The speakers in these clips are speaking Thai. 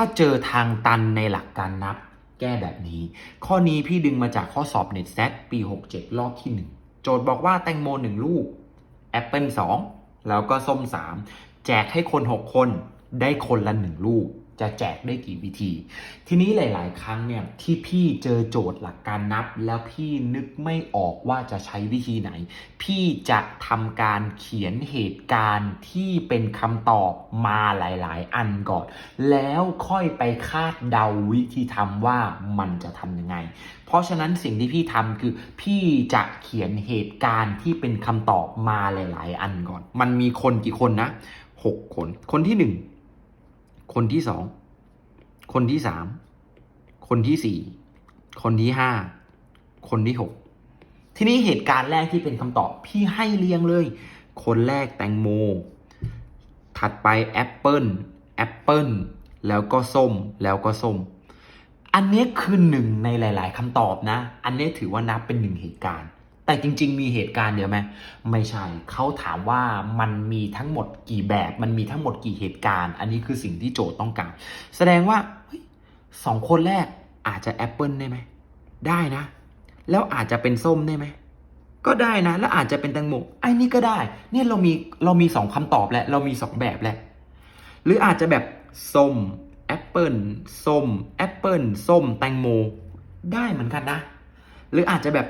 ถ้าเจอทางตันในหลักการนับ แก้แบบนี้ ข้อนี้พี่ดึงมาจากข้อสอบ n e t s ซปี 67 รอบที่ 1 โจทย์บอกว่าแตงโม 1 ลูกแอปเปิล2แล้วก็ส้ม 3 แจกให้คน 6 คนได้คนละ 1 ลูก จะแจกได้กี่วิธี ทีนี้หลาย ๆ ครั้งเนี่ยที่พี่เจอโจทย์หลักการนับ แล้วพี่นึกไม่ออกว่าจะใช้วิธีไหน พี่จะทำการเขียนเหตุการณ์ที่เป็นคำตอบมาหลาย ๆ อันก่อน แล้วค่อยไปคาดเดาวิธีทำว่ามันจะทำยังไง เพราะฉะนั้นสิ่งที่พี่ทำคือ พี่จะเขียนเหตุการณ์ที่เป็นคำตอบมาหลาย ๆ อันก่อน มันมีคนกี่คนนะหกคน คนที่หนึ่ง คนที่สอง คนที่สาม คนที่สี่ คนที่ห้า คนที่หก ทีนี้เหตุการณ์แรกที่เป็นคำตอบพี่ให้เรียงเลย คนแรกแตงโม ถัดไปแอปเปิลแอปเปิลแล้วก็ส้ม แล้วก็ส้ม อันนี้คือหนึ่งในหลาย ๆคำตอบนะ อันนี้ถือว่านับเป็นหนึ่งเหตุการณ์ แต่จริง ๆ มีเหตุการณ์เดียวไหมไม่ใช่เขาถามว่ามันมีทั้งหมดกี่แบบ มันมีทั้งหมดกี่เหตุการณ์ อันนี้คือสิ่งที่โจทย์ต้องการ แสดงว่าสองคนแรกอาจจะแอปเปิลได้ไหมได้นะ แล้วอาจจะเป็นส้มได้ไหมก็ได้นะ แล้วอาจจะเป็นแตงโมไอ้นี่ก็ได้ เนี่ยเรามีเรามีสองคำตอบแล้วเรามีสองแบบแล้วหรืออาจจะแบบส้มแอปเปิลส้มแอปเปิลส้มแตงโมได้เหมือนกันนะ หรืออาจจะแบบ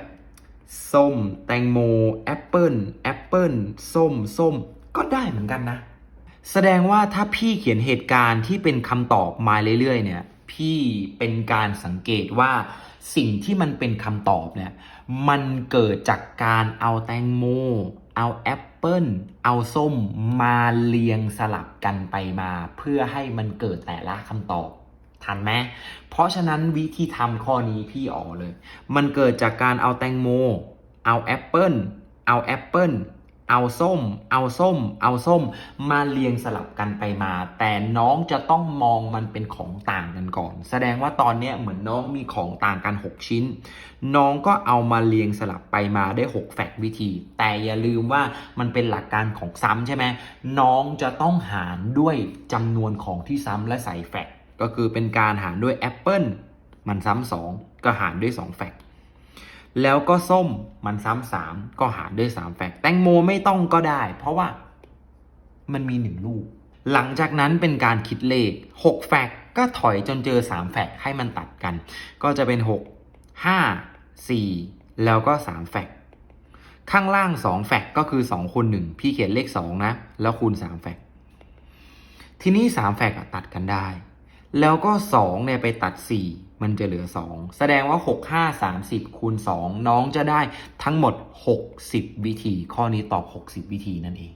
ส้ม แตงโม แอปเปิลแอปเปิลส้ม ส้ม ก็ได้เหมือนกันนะ แสดงว่าถ้าพี่เขียนเหตุการณ์ที่เป็นคำตอบมาเรื่อยๆ เนี่ย พี่เป็นการสังเกตว่าสิ่งที่มันเป็นคำตอบเนี่ย มันเกิดจากการเอาแตงโม เอาแอปเปิลเอาส้มมาเรียงสลับกันไปมา เพื่อให้มันเกิดแต่ละคำตอบ ทันไหมเพราะฉะนั้นวิธีทำข้อนี้พี่ออกเลย มันเกิดจากการเอาแตงโม เอาแอปเปิลเอาแอปเปิลเอาส้ม เอาส้ม เอาส้ม มาเรียงสลับกันไปมา แต่น้องจะต้องมองมันเป็นของต่างกันก่อน แสดงว่าตอนนี้เหมือนน้องมีของต่างกัน 6 ชิ้น น้องก็เอามาเรียงสลับไปมาได้ 6 แฟกวิธี แต่อย่าลืมว่ามันเป็นหลักการของซ้ำใช่ไหมน้องจะต้องหารด้วยจำนวนของที่ซ้ำและใส่แฟก ก็คือเป็นการหารด้วยแอปเปิลมันซ้ำสองก็หารด้วย 2 แฟกแล้วก็ส้มมันซ้ำสามก็หารด้วย 3 แฟกแตงโมไม่ต้องก็ได้ เพราะว่ามันมี 1 ลูก หลังจากนั้นเป็นการคิดเลข 6 แฟกก็ถอยจนเจอ 3 แฟกให้มันตัดกัน ก็จะเป็น 6 5 4 แล้วก็ 3 แฟกข้างล่าง 2 แฟกก็คือ 2คูณ1พี่เขียนเลข 2 นะ แล้วคูณ 3 แฟกทีนี้ 3 แฟกตัดกันได้ แล้วก็2เนี่ยไปตัด 4 มันจะเหลือ 2 แสดงว่า 6 5 30 คูณ 2 น้องจะได้ทั้งหมด 60 วิธี ข้อนี้ตอบ 60 วิธีนั่นเอง